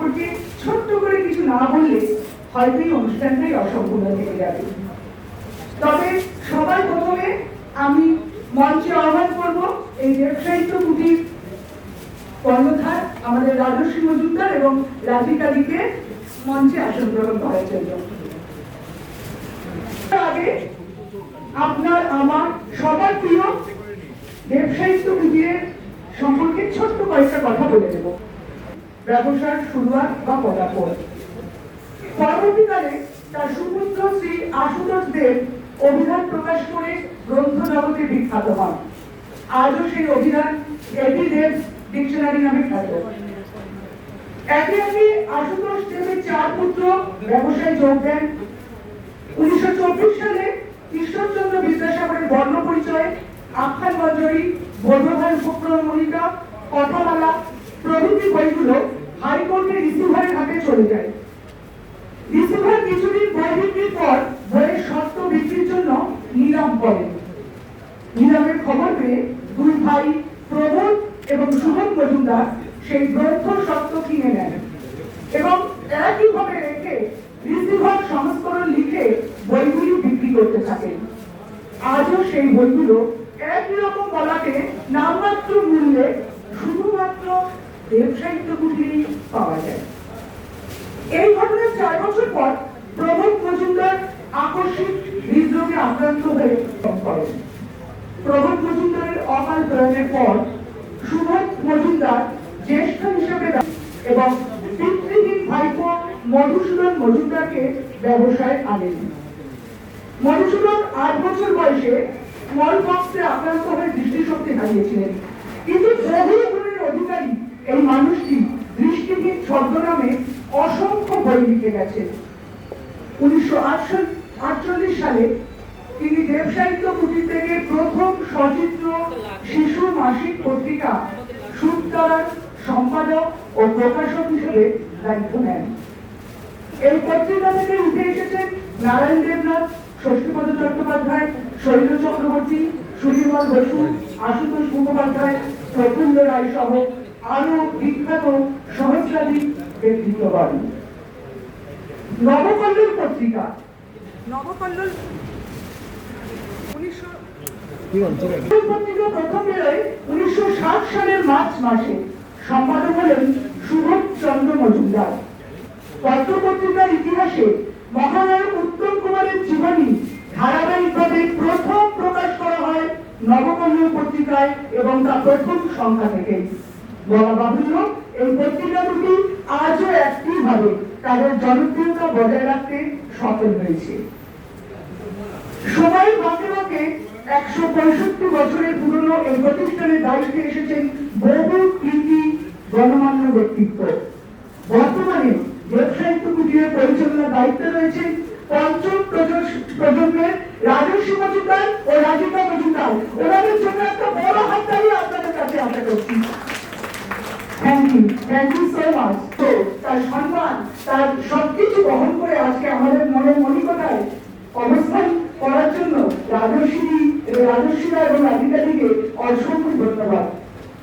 সম্পর্কে ছোট্ট করে কিছু না বললে হয়তো এই অনুষ্ঠানটাই অসম্পূর্ণ থেকে যাবে। তবে সবার প্রথমে আমি মঞ্চে আহ্বান করব এই ব্যবসায়িক কুটির কর্ণধার আমাদের রাজস্বী মজুমদার এবং রাধিকাদিকে মঞ্চে আসন গ্রহণ করার জন্য। আগে আপনার, আমার, সবার প্রিয় ব্যবসায়িক কুটিরের সম্পর্কে ছোট্ট কয়েকটা কথা বলে দেব ব্যবসার শুরুয়াত বা পদার্পণ পরবর্তীকালে তার সুপুত্র শ্রী আশুতোষ দেব অভিধান প্রকাশ করে গ্রন্থ জগতে বিখ্যাত হন। আজও সেই অভিধান এটি দেব ডিকশনারি নামে খ্যাত। একে একে আশুতোষ দেবের চার পুত্র ব্যবসায় যোগ দেন। উনিশশো চব্বিশ সালে ঈশ্বরচন্দ্র বিদ্যাসাগরের বর্ণ পরিচয় আখ্যান মঞ্জরি বর্ণভার উপক্রম মনিকা কথামালা প্রভৃতি বইগুলো হাইকোর্টের রিসিভারের হাতে চলে যায়। রিসিভার কিছুদিন বই পর বইয়ের সত্য বিক্রির জন্য নিলাম করেন নিলামের খবর পেয়ে দুই ভাই প্রবোধ এবং সুমন মজুমদার সেই গ্রন্থ সত্য কিনে নেন এবং একইভাবে রেখে রিসিভার সংস্করণ লিখে বইগুলি বিক্রি করতে থাকেন। আজও সেই বইগুলো পাওয়া যায়। এই ঘটনার চার বছর পর মজুমদার আকস্মিক হৃদরোগে আক্রান্ত হয়ে করেন মজুমদারের অকাল পর সুবোধ মজুমদার জ্যেষ্ঠ হিসেবে এবং পিতৃহীন মধুসূদন মজুমদারকে ব্যবসায় আনেন। মধুসূদন আট বছর বয়সে স্মল আক্রান্ত হয়ে দৃষ্টিশক্তি হারিয়েছিলেন। কিন্তু অধিকারী এই মানুষটি দৃষ্টিহীন ছদ্মনামে অসংখ্য বই লিখে গেছেন। উনিশশো আটচল্লিশ সালে তিনি দেবসাহিত্য কুটির থেকে প্রথম সচিত্র শিশু মাসিক পত্রিকা সুরতারার সম্পাদক ও প্রকাশক হিসেবে দায়িত্ব নেন। এই পত্রিকা থেকে উঠে এসেছেন নারায়ণ দেবনাথ ষষ্ঠীপদ চট্টোপাধ্যায়, শৈল চক্রবর্তী, সুনির্মল বসু, আশুতোষ মুখোপাধ্যায়, প্রফুল্ল রায় সহ আরও বিখ্যাত সহস্রাধিক ব্যক্তিত্বগণ। নবকল্লোল পত্রিকা। নবকল্লোল উনিশশো পত্রিকা প্রথম বেরোয় উনিশশো ষাট সালের মার্চ মাসে। সম্পাদক হলেন সুবোধ চন্দ্র মজুমদার। পত্রপত্রিকার ইতিহাসে মহানায়ক উত্তম কুমারের জীবনী ধারাবাহিকভাবে প্রথম প্রকাশ করা হয় নবকল্য পত্রিকায় এবং তা প্রথম সংখ্যা থেকে বলা বাহুল্য এই পত্রিকা দুটি তাদের জনপ্রিয়তা বজায় রাখতে সফল হয়েছে। সময়ের বাঁকে বাঁকে একশো পঁয়ষট্টি বছরের পুরনো এই প্রতিষ্ঠানের দায়িত্বে এসেছেন বহু কৃতি গণমান্য ব্যক্তিত্ব। বর্তমানে ব্যবসায়িক কুটিরের পরিচালনার দায়িত্বে রয়েছে পঞ্চম প্রজ- প্রজন্মের রাজস্বী মজুমদার ও রাজিকা মজুমদার। ওনাদের জন্য একটা বড় হাততালি আপনাদের কাছে আশা করছি। Thank you thank you so much তো তার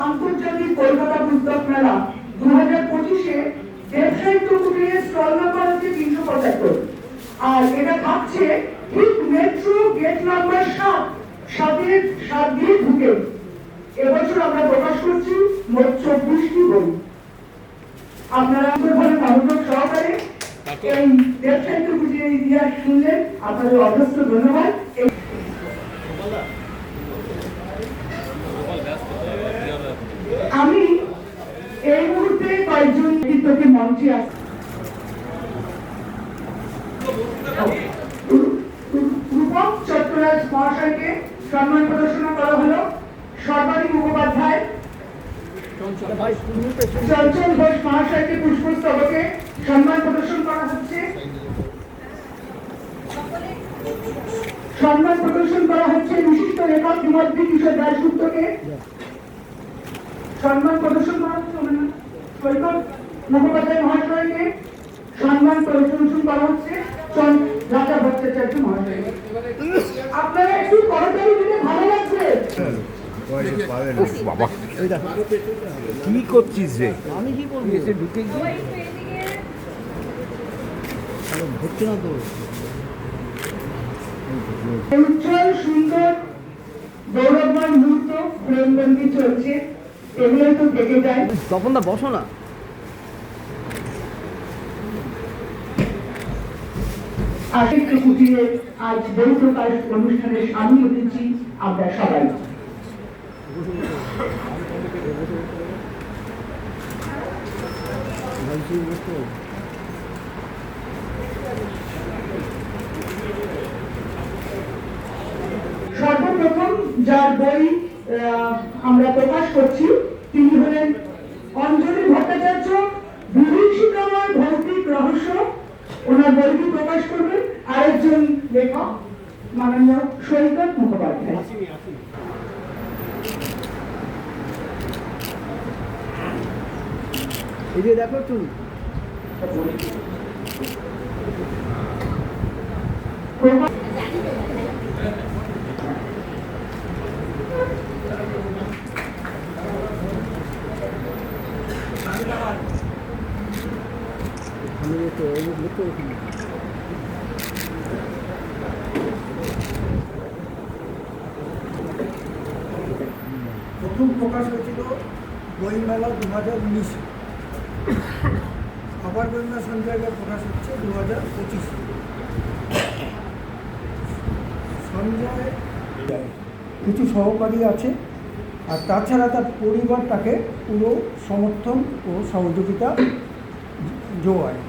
আন্তর্জাতিক কলকাতা পুস্তক মেলা দু হাজার পঁচিশে তিনশো পঁচাত্তর। আর এটা থাকছে ঠিক মেট্রো গেট নাম্বার সাত, সাতের, সাত দিয়ে ঢুকে। এবছর আমরা প্রকাশ করছি মোট চব্বিশটি বই। আপনারা ভাবে মনোযোগ সহকারে এই ব্যবসায়িক কুটিরের ইতিহাস শুনলেন। আপনাদের অজস্র ধন্যবাদ। আমি এই মুহূর্তে কয়েকজন ব্যক্তিত্বকে মঞ্চে আস রূপক চট্টরাজ মহাশয়কে সম্মান প্রদর্শন করা হলো। সর্বাধিক মুখোপাধ্যায় চঞ্চল ঘোষ মহাশয়কে পুষ্পস্তবকে সম্মান প্রদর্শন করা হচ্ছে। সম্মান প্রদর্শন করা হচ্ছে বিশিষ্ট লেখক হিমদ্রি কিশোর দাসগুপ্তকে সম্মান প্রদর্শন করা হচ্ছে ওনার সৈকত মুখোপাধ্যায় মহাশয়কে। সম্মান প্রদর্শন করা হচ্ছে রাজা ভট্টাচার্য মহাশয়কে। আপনারা একটু করতালি বাবা কি করছিস রে? আমি কি করব? এসে ঢুকে গিয়ে হচ্ছে না তো। উজ্জ্বল সুন্দর মুহূর্ত ফ্রেমবন্দি চলছে। এগুলোই তো থেকে যায় তপন দা বসো না। কুটিরে আজ বই প্রকাশ অনুষ্ঠানে সামিল হয়েছি আমরা সবাই। সর্বপ্রথম যার বই আমরা প্রকাশ করছি, তিনি হলেন অঞ্জলি ভট্টাচার্য বিভীষিকাময় ভৌতিক রহস্য। ওনার বইটি প্রকাশ করবেন আরেকজন লেখক, মাননীয় সৈকত মুখোপাধ্যায়। এই দেখো ওখানে প্রথম প্রকাশ হয়েছিল বইমেলা দু হাজার উনিশে। আবার গোয়েন্দা সঞ্জয়কে প্রকাশ হচ্ছে দু হাজার পঁচিশে। সঞ্জয় কিছু সহকারী আছে, আর তাছাড়া তার পরিবার তাকে পুরো সমর্থন ও সহযোগিতা যোগায়।